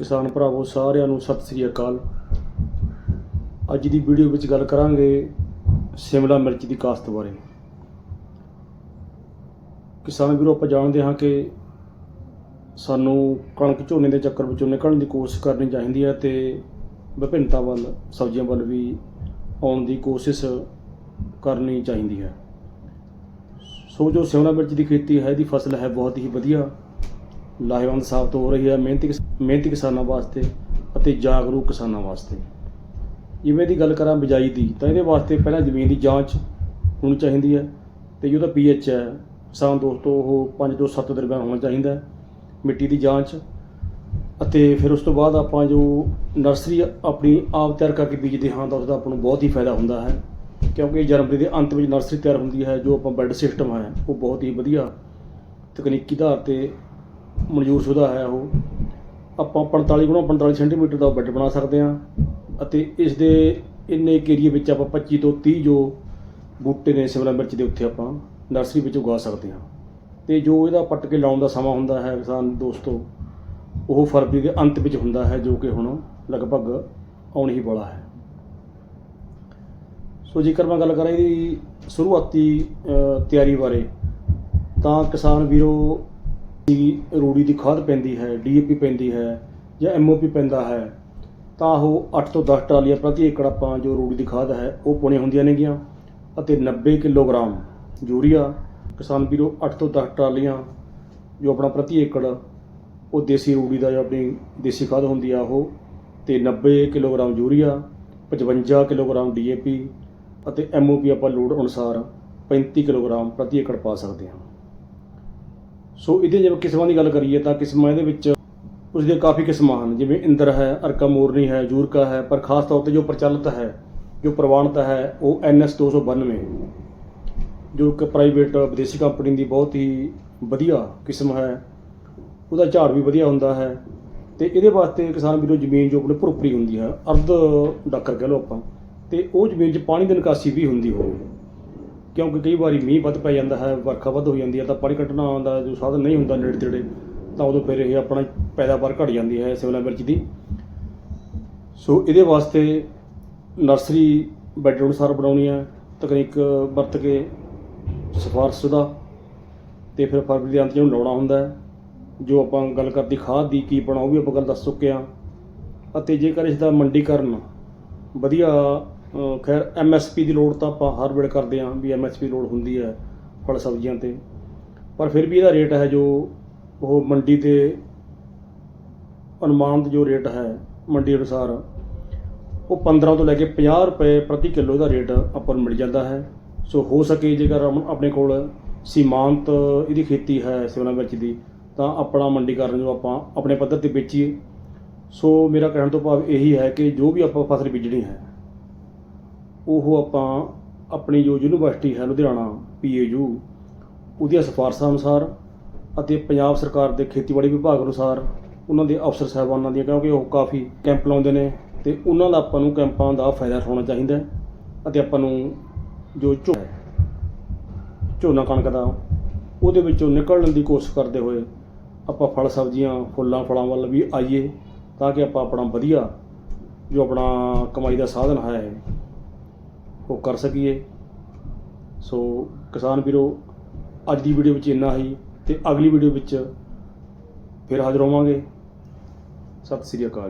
ਕਿਸਾਨ ਭਰਾਵੋ, ਸਾਰਿਆਂ ਨੂੰ ਸਤਿ ਸ੍ਰੀ ਅਕਾਲ। ਅੱਜ ਦੀ ਵੀਡੀਓ ਵਿੱਚ ਗੱਲ ਕਰਾਂਗੇ ਸ਼ਿਮਲਾ ਮਿਰਚ ਦੀ ਕਾਸ਼ਤ ਬਾਰੇ। ਕਿਸਾਨ ਵੀਰੋ, ਆਪਾਂ ਜਾਣਦੇ ਹਾਂ ਕਿ ਸਾਨੂੰ ਕਣਕ ਝੋਨੇ ਦੇ ਚੱਕਰ ਵਿੱਚੋਂ ਨਿਕਲਣ ਦੀ ਕੋਸ਼ਿਸ਼ ਕਰਨੀ ਚਾਹੀਦੀ ਹੈ ਤੇ ਵਿਭਿੰਨਤਾ ਵੱਲ, ਸਬਜ਼ੀਆਂ ਵੱਲ ਵੀ ਆਉਣ ਦੀ ਕੋਸ਼ਿਸ਼ ਕਰਨੀ ਚਾਹੀਦੀ ਹੈ। ਸੋ ਜੋ ਸ਼ਿਮਲਾ ਮਿਰਚ ਦੀ ਖੇਤੀ ਹੈ ਦੀ ਫਸਲ ਹੈ ਬਹੁਤ ਹੀ ਵਧੀਆ। ਲਾਹੇਵੰਦ ਸਾਬਤ ਹੋ ਰਹੀ ਹੈ ਮਿਹਨਤੀ ਕਿਸ- ਮਿਹਨਤੀ ਕਿਸਾਨਾਂ ਵਾਸਤੇ ਅਤੇ ਜਾਗਰੂਕ ਕਿਸਾਨਾਂ ਵਾਸਤੇ। ਜਿਵੇਂ ਦੀ ਗੱਲ ਕਰਾਂ ਬਿਜਾਈ ਦੀ, ਤਾਂ ਇਹਦੇ ਵਾਸਤੇ ਪਹਿਲਾਂ ਜ਼ਮੀਨ ਦੀ ਜਾਂਚ ਹੋਣੀ ਚਾਹੀਦੀ ਹੈ ਤੇ ਜੋ ਉਹਦਾ ਪੀਐਚ ਹੈ, ਕਿਸਾਨ ਦੋਸਤੋ ਉਹ 5 ਤੋਂ 7 ਦਰਮਿਆਨ ਹੋਣਾ ਚਾਹੀਦਾ ਹੈ, ਮਿੱਟੀ ਦੀ ਜਾਂਚ ਅਤੇ ਫਿਰ ਉਸ ਤੋਂ ਬਾਅਦ ਆਪਾਂ ਜੋ ਨਰਸਰੀ ਆਪਣੀ ਆਪ ਤਿਆਰ ਕਰਕੇ ਬੀਜਦੇ ਹਾਂ ਤਾਂ ਉਸ ਦਾ ਆਪਾਂ ਨੂੰ ਬਹੁਤ ਹੀ ਫਾਇਦਾ ਹੁੰਦਾ ਹੈ, ਕਿਉਂਕਿ ਜਨਵਰੀ ਦੇ ਅੰਤ ਵਿੱਚ ਨਰਸਰੀ ਤਿਆਰ ਹੁੰਦੀ ਹੈ, ਜੋ ਆਪਾਂ ਬੈੱਡ ਸਿਸਟਮ ਹੈ, ਉਹ ਬਹੁਤ ਹੀ ਵਧੀਆ ਤਕਨੀਕੀ ਆਧਾਰ ਤੇ ਮਨਜ਼ੂਰ ਸ਼ੁਦਾ ਹੈ ਉਹ। ਆਪਾਂ 45 ਗੁਣਾ 45 ਸੈਂਟੀਮੀਟਰ ਦਾ ਬੈੱਡ ਬਣਾ ਸਕਦੇ ਹਾਂ ਅਤੇ ਇਸ ਦੇ ਇੰਨੇ ਏਰੀਏ ਵਿੱਚ ਆਪਾਂ 25 ਤੋਂ 30 ਜੋ ਬੂਟੇ ਨੇ ਸ਼ਿਮਲਾ ਮਿਰਚ ਦੇ ਉੱਤੇ ਆਪਾਂ ਨਰਸਰੀ ਵਿੱਚ ਉਗਾ ਸਕਦੇ ਹਾਂ। ਤੇ ਜੋ ਇਹਦਾ ਪੱਟ ਕੇ ਲਾਉਣ ਦਾ ਸਮਾਂ ਹੁੰਦਾ ਹੈ ਕਿਸਾਨ ਦੋਸਤੋ, ਉਹ ਫਰਵਰੀ ਦੇ ਅੰਤ ਵਿੱਚ ਹੁੰਦਾ ਹੈ ਜੋ ਕਿ ਹੁਣ ਲਗਭਗ ਆਉਣ ਹੀ ਵਾਲਾ ਹੈ। ਸੋ ਜੇਕਰ ਮੈਂ ਗੱਲ ਕਰਾਂ ਇਹਦੀ ਸ਼ੁਰੂਆਤੀ ਤਿਆਰੀ ਬਾਰੇ, ਤਾਂ ਕਿਸਾਨ ਵੀਰੋ ਰੂੜੀ ਦੀ ਖਾਦ ਪੈਂਦੀ ਹੈ, ਡੀਏਪੀ ਪੈਂਦੀ ਹੈ ਜਾਂ ਐਮਓਪੀ ਪੈਂਦਾ ਹੈ, ਤਾਂ ਉਹ 8 ਤੋਂ 10 ਟਰਾਲੀਆਂ ਪ੍ਰਤੀ ਏਕੜ ਆਪਾਂ ਜੋ ਰੂੜੀ ਦੀ ਖਾਦ ਹੈ, ਉਹ ਪਾਉਣੀ ਹੁੰਦੀਆਂ ਨੇਗੀਆਂ ਅਤੇ 90 ਕਿਲੋਗ੍ਰਾਮ ਯੂਰੀਆ, ਕਿਸਾਨ ਵੀਰੋ 8 ਤੋਂ 10 ਟਰਾਲੀਆਂ ਜੋ ਆਪਣਾ ਪ੍ਰਤੀ ਏਕੜ, ਉਹ ਦੇਸੀ ਰੂੜੀ ਦਾ ਜੋ ਆਪਣੀ ਦੇਸੀ ਖਾਦ ਹੁੰਦੀ ਆ ਉਹ, ਤੇ 90 ਕਿਲੋਗ੍ਰਾਮ ਯੂਰੀਆ 55 ਕਿਲੋਗ੍ਰਾਮ ਡੀਏਪੀ ਅਤੇ ਐਮਓਪੀ ਆਪਾਂ ਲੋਡ ਅਨੁਸਾਰ 35 ਕਿਲੋਗ੍ਰਾਮ ਪ੍ਰਤੀ ਏਕੜ ਪਾ ਸਕਦੇ ਹਾਂ। ਸੋ ਇਹਦੇ ਜੇ ਕਿਸਮਾਂ ਦੀ ਗੱਲ ਕਰੀਏ ਤਾਂ ਕਿਸਮਾਂ ਇਹਦੇ ਵਿੱਚ ਉਸ ਦੀਆਂ ਕਾਫੀ ਕਿਸਮਾਂ ਹਨ, ਜਿਵੇਂ ਇੰਦਰ ਹੈ, ਅਰਕਾ ਮੋਰਨੀ ਹੈ ਜੂਰਕਾ ਹੈ, ਪਰ ਖਾਸ ਤੌਰ ਤੇ ਜੋ ਪ੍ਰਚਲਿਤ ਹੈ, ਜੋ ਪ੍ਰਵਾਨਿਤ ਹੈ, ਉਹ NS 292 ਜੋ ਕਿ ਪ੍ਰਾਈਵੇਟ ਵਿਦੇਸ਼ੀ ਕੰਪਨੀ ਦੀ ਬਹੁਤ ਹੀ ਵਧੀਆ ਕਿਸਮ ਹੈ, ਉਹਦਾ ਝਾੜ ਵੀ ਵਧੀਆ ਹੁੰਦਾ ਹੈ, ਤੇ ਇਹਦੇ ਵਾਸਤੇ ਕਿਸਾਨ ਵੀਰੋ ਜ਼ਮੀਨ ਜੋ ਆਪਣੇ ਭੁਰਭੁਰੀ ਹੁੰਦੀ ਹੈ, ਅਰਧ ਡਾਕਰ ਕਹਿ ਲਓ ਆਪਾਂ, ਤੇ ਉਹ ਜ਼ਮੀਨ 'ਚ ਪਾਣੀ ਦੀ ਨਿਕਾਸੀ ਵੀ ਹੁੰਦੀ ਹੋਵੇ। ਕਿਉਂਕਿ ਕਈ ਵਾਰੀ ਮੀਂਹ ਵੱਧ ਪੈ ਜਾਂਦਾ ਹੈ, ਵਰਖਾ ਵੱਧ ਹੋ ਜਾਂਦੀ ਹੈ, ਤਾਂ ਪਾਣੀ ਕੱਢਣਾ ਆਉਂਦਾ ਜੋ ਸਾਧਨ ਨਹੀਂ ਹੁੰਦਾ ਨੇੜੇ ਤੇੜੇ, ਤਾਂ ਉਦੋਂ ਫਿਰ ਇਹ ਆਪਣਾ ਪੈਦਾਵਾਰ ਘਟ ਜਾਂਦੀ ਹੈ ਸਿਮਲਾ ਮਿਰਚ ਦੀ। ਸੋ ਇਹਦੇ ਵਾਸਤੇ ਨਰਸਰੀ ਬੈੱਡ ਅਨੁਸਾਰ ਬਣਾਉਣੀ ਹੈ, ਤਕਨੀਕ ਵਰਤ ਕੇ ਸਿਫਾਰਸ਼ ਦਾ, ਤੇ ਫਿਰ ਫਰਵਰੀ ਦੇ ਅੰਤ 'ਚ ਲਾਉਣਾ ਹੁੰਦਾ ਜੋ ਆਪਾਂ ਗੱਲ ਕਰਦੀ ਖਾਦ ਦੀ ਕੀ ਬਣਾ ਉਹ ਵੀ ਆਪਾਂ ਗੱਲ ਦੱਸ ਚੁੱਕੇ ਹਾਂ। ਅਤੇ ਜੇਕਰ ਇਸ ਦਾ ਮੰਡੀਕਰਨ ਵਧੀਆ ਖੈਰ ਐਮਐਸਪੀ ਦੀ ਲੋੜ ਤਾਂ ਆਪਾਂ ਹਰ ਵੇਲੇ ਕਰਦੇ ਹਾਂ ਵੀ ਐਮਐਸਪੀ ਲੋੜ ਹੁੰਦੀ ਹੈ ਫਲ ਸਬਜ਼ੀਆਂ ਤੇ। ਪਰ ਫਿਰ ਵੀ ਇਹਦਾ ਰੇਟ ਹੈ ਜੋ ਉਹ ਮੰਡੀ ਤੇ ਅਨੁਮਾਨਿਤ ਜੋ ਰੇਟ ਹੈ ਮੰਡੀ ਅਨੁਸਾਰ, ਉਹ 15 ਤੋਂ ਲੈ ਕੇ 50 ਰੁਪਏ ਪ੍ਰਤੀ ਕਿਲੋ ਦਾ ਰੇਟ ਆਪਾਂ ਨੂੰ ਮਿਲ ਜਾਂਦਾ ਹੈ। ਸੋ ਹੋ ਸਕੇ ਜੇਕਰ ਆਪਣੇ ਕੋਲ ਸੀਮਾਂਤ ਇਹਦੀ ਖੇਤੀ ਹੈ ਸਿਮਲਾ ਮਿਰਚ ਦੀ, ਤਾਂ ਆਪਣਾ ਮੰਡੀਕਰਨ ਜੋ ਆਪਾਂ ਆਪਣੇ ਪੱਧਰ ਤੇ ਵੇਚੀਏ। ਸੋ ਮੇਰਾ ਕਹਿਣ ਤੋਂ ਭਾਵ ਇਹੀ ਹੈ ਕਿ ਜੋ ਵੀ ਆਪਾਂ ਫਸਲ ਬੀਜਣੀ ਹੈ ਉਹ ਆਪਾਂ ਆਪਣੀ ਜੋ ਯੂਨੀਵਰਸਿਟੀ ਹੈ ਲੁਧਿਆਣਾ, ਪੀਏਯੂ, ਉਹਦੀਆਂ ਸਿਫਾਰਸ਼ਾਂ ਅਨੁਸਾਰ ਅਤੇ ਪੰਜਾਬ ਸਰਕਾਰ ਦੇ ਖੇਤੀਬਾੜੀ ਵਿਭਾਗ ਅਨੁਸਾਰ ਉਹਨਾਂ ਦੇ ਅਫਸਰ ਸਾਹਿਬਾਨਾਂ ਦੀਆਂ, ਕਿਉਂਕਿ ਉਹ ਕਾਫੀ ਕੈਂਪ ਲਾਉਂਦੇ ਨੇ ਤੇ ਉਹਨਾਂ ਦਾ ਆਪਾਂ ਨੂੰ ਕੈਂਪਾਂ ਦਾ ਫਾਇਦਾ ਉਠਾਉਣਾ ਚਾਹੀਦਾ ਹੈ ਅਤੇ ਆਪਾਂ ਨੂੰ ਜੋ ਝੋ ਝੋਨਾ ਕਣਕ ਦਾ, ਉਹਦੇ ਵਿੱਚੋਂ ਨਿਕਲਣ ਦੀ ਕੋਸ਼ਿਸ਼ ਕਰਦੇ ਹੋਏ ਆਪਾਂ ਫਲ ਸਬਜ਼ੀਆਂ, ਫੁੱਲਾਂ, ਫਲਾਂ ਵੱਲ ਵੀ ਆਈਏ ਤਾਂ ਕਿ ਆਪਾਂ ਆਪਣਾ ਵਧੀਆ ਜੋ ਆਪਣਾ ਕਮਾਈ ਦਾ ਸਾਧਨ ਹੈ ਉਹ ਕਰ ਸਕੀਏ। ਸੋ ਕਿਸਾਨ ਵੀਰੋ, ਅੱਜ ਦੀ ਵੀਡੀਓ ਵਿੱਚ ਇੰਨਾ ਹੀ ਤੇ ਅਗਲੀ ਵੀਡੀਓ ਵਿੱਚ ਫਿਰ ਹਾਜ਼ਰ ਹੋਵਾਂਗੇ। ਸਤਿ ਸ੍ਰੀ ਅਕਾਲ